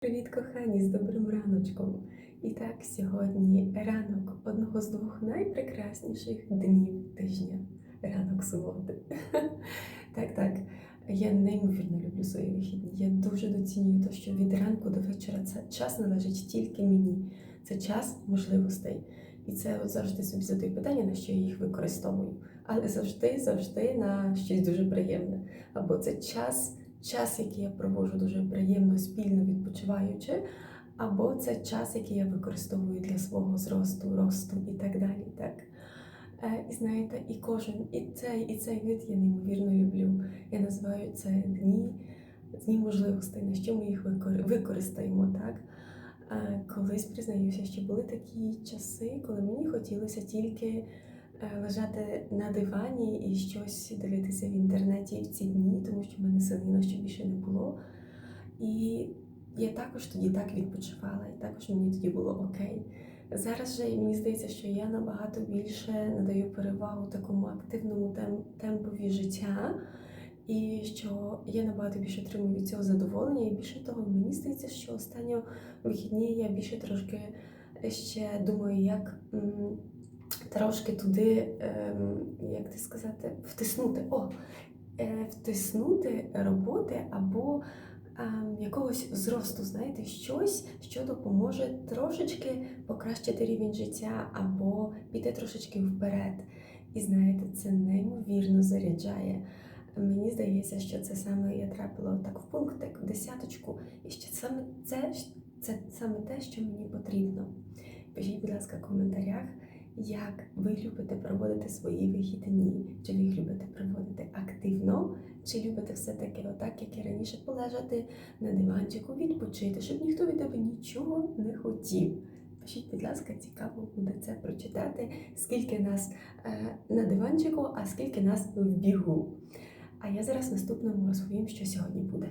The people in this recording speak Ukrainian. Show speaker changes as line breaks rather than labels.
Привіт, кохані, з добрим раночком. І так, сьогодні ранок одного з двох найпрекрасніших днів тижня ранок суботи. Так, так. Я неймовірно люблю свої вихідні. Я дуже доцінюю те, що від ранку до вечора це час належить тільки мені. Це час можливостей. І це от завжди собі задаю питання, на що я їх використовую. Але завжди, завжди на щось дуже приємне. Або це час час, який я проводжу дуже приємно, спільно відпочиваючи, або це час, який я використовую для свого зросту, росту і так далі. Так? Е, І знаєте, і кожен, і цей, і цей вид я неймовірно люблю. Я називаю це дні, дні можливостей, на що ми їх використаємо. Так? Е, Колись признаюся, що були такі часи, коли мені хотілося тільки лежати на дивані і щось дивитися в інтернеті в ці дні, тому що в мене сили на що більше не було. І я також тоді так відпочивала, і також мені тоді було окей. Зараз же мені здається, що я набагато більше надаю перевагу такому активному тем- темпові життя, і що я набагато більше отримую від цього задоволення. І більше того, мені здається, що останні вихідні я більше трошки ще думаю, як трошки туди, ем, як ти сказати, втиснути. О, е, втиснути роботи або ем, якогось зросту, знаєте, щось, що допоможе трошечки покращити рівень життя або піти трошечки вперед. І знаєте, це неймовірно заряджає. Мені здається, що це саме я трапила так в пунктик, в десяточку, і що саме це, це саме те, що мені потрібно. Пишіть, будь ласка, в коментарях, як ви любите проводити свої вихідні. Чи ви їх любите проводити активно, чи любите все-таки отак, як і раніше, полежати на диванчику, відпочити, щоб ніхто від тебе нічого не хотів. Пишіть, будь ласка, цікаво буде це прочитати, скільки нас е, на диванчику, а скільки нас в бігу. А я зараз наступному розповім, що сьогодні буде.